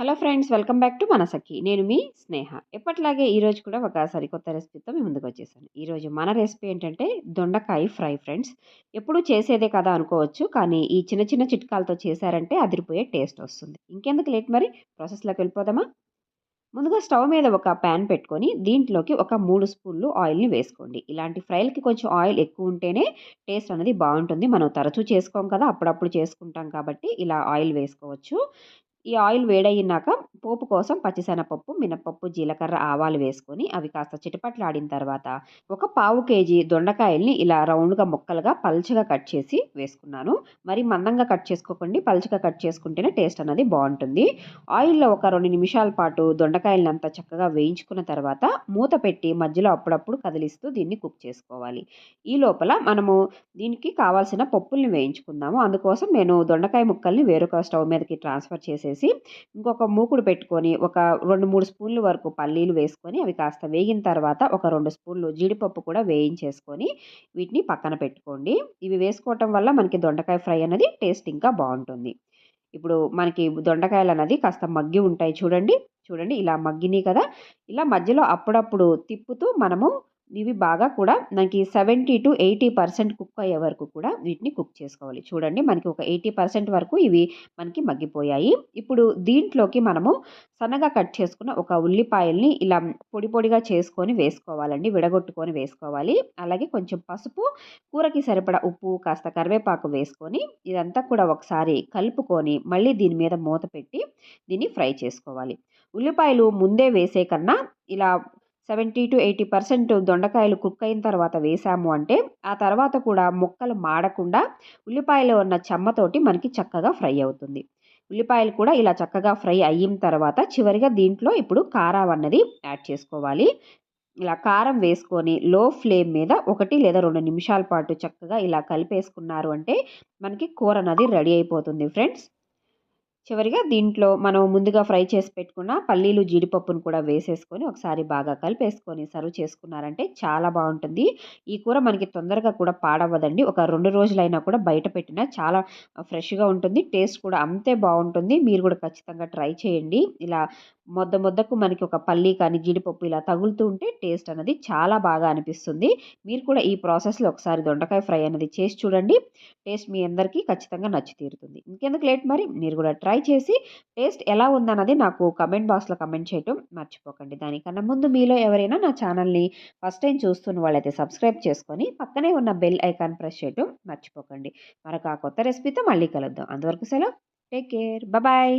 Hello friends welcome back to Manasakhi. నేను మీ స్నేహ. ఎప్పట్లాగే ఈరోజు కూడా ఒక సరికొత్త రెసిపీతో మీ ముందుకు వచ్చేసాను. ఈరోజు మన రెసిపీ ఏంటంటే దొండకాయ ఫ్రై ఫ్రెండ్స్. ఎప్పుడు చేసేదే కదా అనుకోవచ్చు కానీ ఈ చిన్న చిన్న చిట్కాలతో చేశారంటే అదిరిపోయే టేస్ట్ వస్తుంది. ఇంకెందుకు లేట్ మరి? ప్రాసెస్లోకి వెళ్ళిపోదామా? ముందుగా స్టవ్ మీద ఒక ప్యాన్ పెట్టుకొని దీంట్లోకి ఒక మూడు స్పూన్లు ఆయిల్ని వేసుకోండి. ఇలాంటి ఫ్రైలకి కొంచెం ఆయిల్ ఎక్కువ ఉంటేనే టేస్ట్ అనేది బాగుంటుంది. మనం తరచూ చేసుకోం కదా అప్పుడప్పుడు చేసుకుంటాం కాబట్టి ఇలా ఆయిల్ వేసుకోవచ్చు. ఈ ఆయిల్ వేడయినాక పోపు కోసం పచ్చిశనగపప్పు మినపప్పు జీలకర్ర ఆవాలు వేసుకొని అవి కాస్త చిటపట్లాడిన తర్వాత ఒక పావు కేజీ దొండకాయల్ని ఇలా రౌండ్గా ముక్కలుగా పల్చగా కట్ చేసి వేసుకున్నాను. మరి మందంగా కట్ చేసుకోకండి. పల్చగా కట్ చేసుకుంటేనే టేస్ట్ అనేది బాగుంటుంది. ఆయిల్లో ఒక రెండు నిమిషాల పాటు దొండకాయలను అంతా చక్కగా వేయించుకున్న తర్వాత మూత పెట్టి మధ్యలో అప్పుడప్పుడు కదిలిస్తూ దీన్ని కుక్ చేసుకోవాలి. ఈ లోపల మనము దీనికి కావాల్సిన పప్పుల్ని వేయించుకుందాము. అందుకోసం నేను దొండకాయ ముక్కల్ని వేరొక స్టవ్ మీదకి ట్రాన్స్ఫర్ చేసి వచ్చేసి ఇంకొక మూకుడు పెట్టుకొని ఒక రెండు మూడు స్పూన్ల వరకు పల్లీలు వేసుకొని అవి కాస్త వేగిన తర్వాత ఒక రెండు స్పూన్లు జీడిపప్పు కూడా వేయించేసుకొని వీటిని పక్కన పెట్టుకోండి. ఇవి వేసుకోవటం వల్ల మనకి దొండకాయ ఫ్రై అనేది టేస్ట్ ఇంకా బాగుంటుంది. ఇప్పుడు మనకి దొండకాయలు అనేది కాస్త మగ్గి ఉంటాయి చూడండి. చూడండి ఇలా మగ్గినాయి కదా. ఇలా మధ్యలో అప్పుడప్పుడు తిప్పుతూ మనము ఇవి బాగా కూడా మనకి seventy to eighty percent cook అయ్యే వరకు కూడా వీటిని కుక్ చేసుకోవాలి. చూడండి మనకి ఒక ఎయిటీ పర్సెంట్ వరకు ఇవి మనకి మగ్గిపోయాయి. ఇప్పుడు దీంట్లోకి మనము సన్నగా కట్ చేసుకున్న ఒక ఉల్లిపాయల్ని ఇలా పొడి పొడిగా చేసుకొని వేసుకోవాలండి. విడగొట్టుకొని వేసుకోవాలి. అలాగే కొంచెం పసుపు కూరకి సరిపడా ఉప్పు కాస్త కరివేపాకు వేసుకొని ఇదంతా కూడా ఒకసారి కలుపుకొని మళ్ళీ దీని మీద మూత పెట్టి దీన్ని ఫ్రై చేసుకోవాలి. ఉల్లిపాయలు ముందే వేసే కన్నా ఇలా సెవెంటీ టు ఎయిటీ పర్సెంట్ దొండకాయలు కుక్ అయిన తర్వాత వేసాము అంటే ఆ తర్వాత కూడా ముక్కలు మాడకుండా ఉల్లిపాయలో ఉన్న చెమ్మతోటి మనకి చక్కగా ఫ్రై అవుతుంది. ఉల్లిపాయలు కూడా ఇలా చక్కగా ఫ్రై అయిన తర్వాత చివరిగా దీంట్లో ఇప్పుడు కారం అన్నది యాడ్ చేసుకోవాలి. ఇలా కారం వేసుకొని లో ఫ్లేమ్ మీద ఒకటి లేదా రెండు నిమిషాల పాటు చక్కగా ఇలా కలిపేసుకున్నారు అంటే మనకి కూర అన్నది రెడీ అయిపోతుంది ఫ్రెండ్స్. చివరిగా దీంట్లో మనం ముందుగా ఫ్రై చేసి పెట్టుకున్న పల్లీలు జీడిపప్పును కూడా వేసేసుకొని ఒకసారి బాగా కలిపేసుకొని సర్వ్ చేసుకున్నారంటే చాలా బాగుంటుంది. ఈ కూర మనకి తొందరగా కూడా పాడవదండి ఒక రెండు రోజులైనా కూడా బయట పెట్టినా చాలా ఫ్రెష్గా ఉంటుంది. టేస్ట్ కూడా అంతే బాగుంటుంది. మీరు కూడా ఖచ్చితంగా ట్రై చేయండి. ఇలా మొద్ద మొద్దకు మనకి ఒక పల్లి కానీ జీడిపప్పు ఇలా తగులుతూ ఉంటే టేస్ట్ అనేది చాలా బాగా అనిపిస్తుంది. మీరు కూడా ఈ ప్రాసెస్లో ఒకసారి దొండకాయ ఫ్రై అనేది చేసి చూడండి. టేస్ట్ మీ అందరికీ ఖచ్చితంగా నచ్చి తీరుతుంది. ఇంకెందుకు లేట్ మరి? మీరు కూడా ట్రై చేసి టేస్ట్ ఎలా ఉందన్నది నాకు కమెంట్ బాక్స్లో కమెంట్ చేయటం మర్చిపోకండి. దానికన్నా ముందు మీలో ఎవరైనా నా ఛానల్ని ఫస్ట్ టైం చూస్తున్న వాళ్ళైతే సబ్స్క్రైబ్ చేసుకొని పక్కనే ఉన్న బెల్ ఐకాన్ ప్రెస్ చేయటం మర్చిపోకండి. మరొక కొత్త రెసిపీతో మళ్ళీ కలుద్దాం. అంతవరకు సెలవు. Take care bye